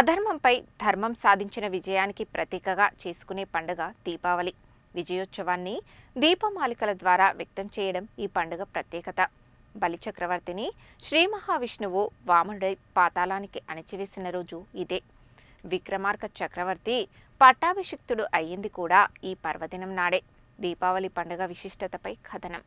అధర్మంపై ధర్మం సాధించిన విజయానికి ప్రతీకగా చేసుకునే పండుగ దీపావళి. విజయోత్సవాన్ని దీపమాలికల ద్వారా వ్యక్తం చేయడం ఈ పండుగ ప్రత్యేకత. బలిచక్రవర్తిని శ్రీ మహావిష్ణువు వాముడి పాతాళానికి అణిచివేసిన రోజు ఇదే. విక్రమార్క చక్రవర్తి పట్టాభిషిక్తుడు అయ్యింది కూడా ఈ పర్వదినం నాడే. దీపావళి పండుగ విశిష్టతపై కథనం.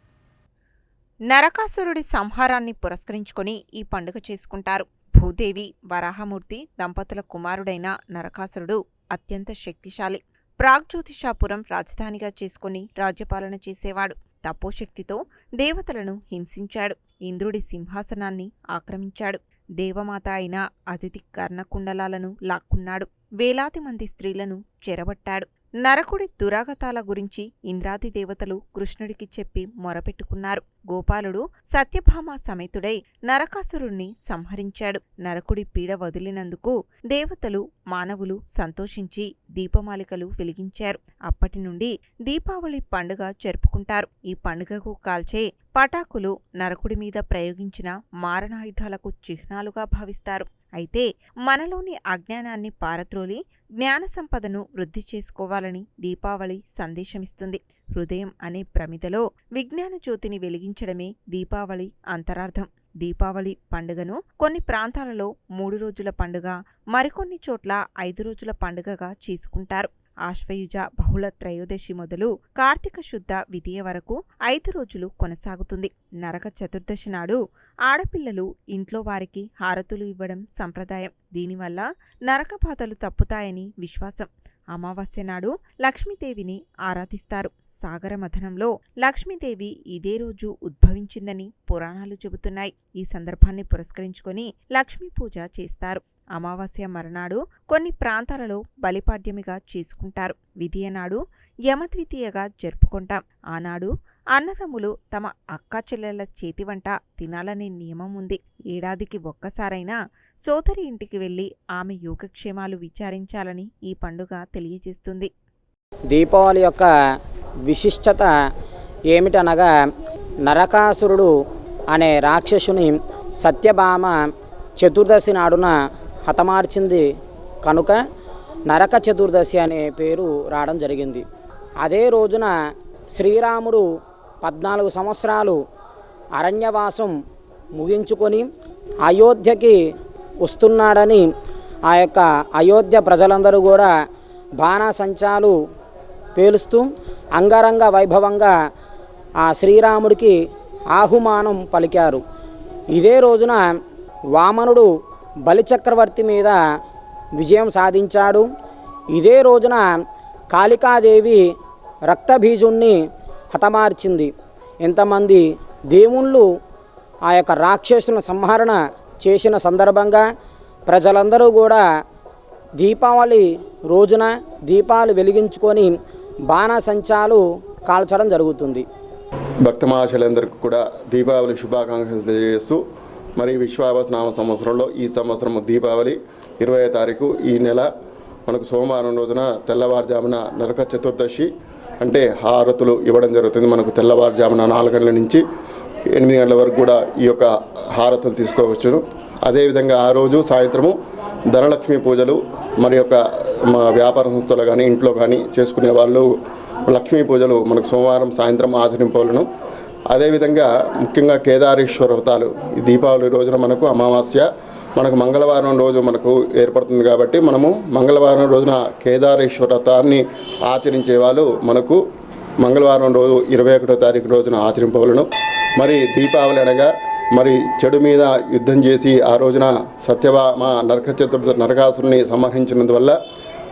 నరకాసురుడి సంహారాన్ని పురస్కరించుకొని ఈ పండుగ చేసుకుంటారు. భూదేవి వరాహమూర్తి దంపతుల కుమారుడైన నరకాసురుడు అత్యంత శక్తిశాలి. ప్రాగ్జ్యోతిషాపురం రాజధానిగా చేసుకుని రాజ్యపాలన చేసేవాడు. తపోశక్తితో దేవతలను హింసించాడు. ఇంద్రుడి సింహాసనాన్ని ఆక్రమించాడు. దేవమాత అయిన అతిథి కర్ణకుండలాలను లాక్కున్నాడు. వేలాది మంది స్త్రీలను చెరబట్టాడు. నరకుడి దురాగతాల గురించి ఇంద్రాది దేవతలు కృష్ణుడికి చెప్పి మొరపెట్టుకున్నారు. గోపాలుడు సత్యభామ సమేతుడై నరకాసురుణ్ణి సంహరించాడు. నరకుడి పీడ వదిలినందుకు దేవతలు మానవులు సంతోషించి దీపమాలికలు వెలిగించారు. అప్పటి నుండి దీపావళి పండుగ జరుపుకుంటారు. ఈ పండుగకు కాల్చే పటాకులు నరకుడి మీద ప్రయోగించిన మారణాయుధాలకు చిహ్నాలుగా భావిస్తారు. అయితే మనలోని అజ్ఞానాన్ని పారత్రోలి జ్ఞాన సంపదను వృద్ధి చేసుకోవాలని దీపావళి సందేశమిస్తుంది. హృదయం అనే ప్రమిదలో విజ్ఞాన జ్యోతిని వెలిగించడమే దీపావళి అంతరార్థం. దీపావళి పండుగను కొన్ని ప్రాంతాలలో మూడు రోజుల పండుగ మరికొన్ని చోట్ల ఐదు రోజుల పండుగగా చేసుకుంటారు. ఆశ్వయుజ బహుళ త్రయోదశి మొదలు కార్తీక శుద్ధ విధియ వరకు ఐదు రోజులు కొనసాగుతుంది. నరక చతుర్దశి నాడు ఆడపిల్లలు ఇంట్లో వారికి హారతులు ఇవ్వడం సంప్రదాయం. దీనివల్ల నరక బాధలు తప్పుతాయని విశ్వాసం. అమావాస్య నాడు లక్ష్మీదేవిని ఆరాధిస్తారు. సాగర మథనంలో లక్ష్మీదేవి ఇదే రోజు ఉద్భవించిందని పురాణాలు చెబుతున్నాయి. ఈ సందర్భాన్ని పురస్కరించుకొని లక్ష్మీ పూజ చేస్తారు. అమావాస్య మరునాడు కొన్ని ప్రాంతాలలో బలిపాడ్యమిగా చేసుకుంటారు. విధియనాడు యమద్వితీయగా జరుపుకుంటాం. ఆనాడు అన్నదమ్ములు తమ అక్క చెల్లెళ్ళ చేతి వంట తినాలనే నియమం ఉంది. ఏడాదికి ఒక్కసారైనా సోదరి ఇంటికి వెళ్ళి ఆమె యోగక్షేమాలు విచారించాలని ఈ పండుగ తెలియజేస్తుంది. దీపావళి యొక్క విశిష్టత ఏమిటనగా నరకాసురుడు అనే రాక్షసుని సత్యభామ చతుర్దశి నాడున హతమార్చింది కనుక నరక చతుర్దశి అనే పేరు రావడం జరిగింది. అదే రోజున శ్రీరాముడు పద్నాలుగు సంవత్సరాలు అరణ్యవాసం ముగించుకొని అయోధ్యకి వస్తున్నాడని ఆ యొక్క అయోధ్య ప్రజలందరూ కూడా బాణాసంచాలు పేలుస్తూ అంగరంగ వైభవంగా ఆ శ్రీరాముడికి ఆహుమానం పలికారు. ఇదే రోజున వామనుడు బలిచక్రవర్తి మీద విజయం సాధించాడు. ఇదే రోజున కాళికాదేవి రక్తబీజుణ్ణి హతమార్చింది. ఎంతమంది దేవుళ్ళు ఆ యొక్క రాక్షసుల సంహరణ చేసిన సందర్భంగా ప్రజలందరూ కూడా దీపావళి రోజున దీపాలు వెలిగించుకొని బాణసంచాలు కాల్చడం జరుగుతుంది. భక్తమహాశయులందరికీ కూడా దీపావళి శుభాకాంక్షలు తెలియజేస్తూ మరి విశ్వావస నామ సంవత్సరంలో ఈ సంవత్సరం దీపావళి ఇరవై తారీఖు ఈ నెల మనకు సోమవారం రోజున తెల్లవారుజామున నరక చతుర్దశి అంటే హారతులు ఇవ్వడం జరుగుతుంది. మనకు తెల్లవారుజామున నాలుగు గంటల నుంచి ఎనిమిది గంటల వరకు కూడా ఈ యొక్క హారతులు తీసుకోవచ్చును. అదేవిధంగా ఆ రోజు సాయంత్రము ధనలక్ష్మి పూజలు మరి యొక్క మా వ్యాపార సంస్థలు కానీ ఇంట్లో కానీ చేసుకునే వాళ్ళు లక్ష్మీ పూజలు మనకు సోమవారం సాయంత్రం ఆచరింపవలను. అదేవిధంగా ముఖ్యంగా కేదారేశ్వర వ్రతాలు. ఈ దీపావళి రోజున మనకు అమావాస్య మనకు మంగళవారం రోజు మనకు ఏర్పడుతుంది కాబట్టి మనము మంగళవారం రోజున కేదారేశ్వర వ్రతాన్ని ఆచరించే వాళ్ళు మనకు మంగళవారం రోజు ఇరవై ఒకటో తారీఖు రోజున ఆచరింపవలను. మరి దీపావళి అనగా మరి చెడు మీద యుద్ధం చేసి ఆ రోజున సత్యభామ నరక చతుర్థ నరకాసురుని సంహరించినందువల్ల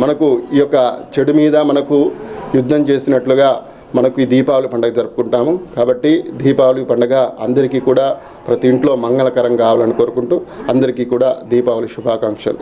మనకు ఈ యొక్క చెడు మీద మనకు యుద్ధం చేసినట్లుగా మనకు ఈ దీపావళి పండుగ జరుపుకుంటాము. కాబట్టి దీపావళి పండుగ అందరికీ కూడా ప్రతి ఇంట్లో మంగళకరం కావాలని కోరుకుంటూ అందరికీ కూడా దీపావళి శుభాకాంక్షలు.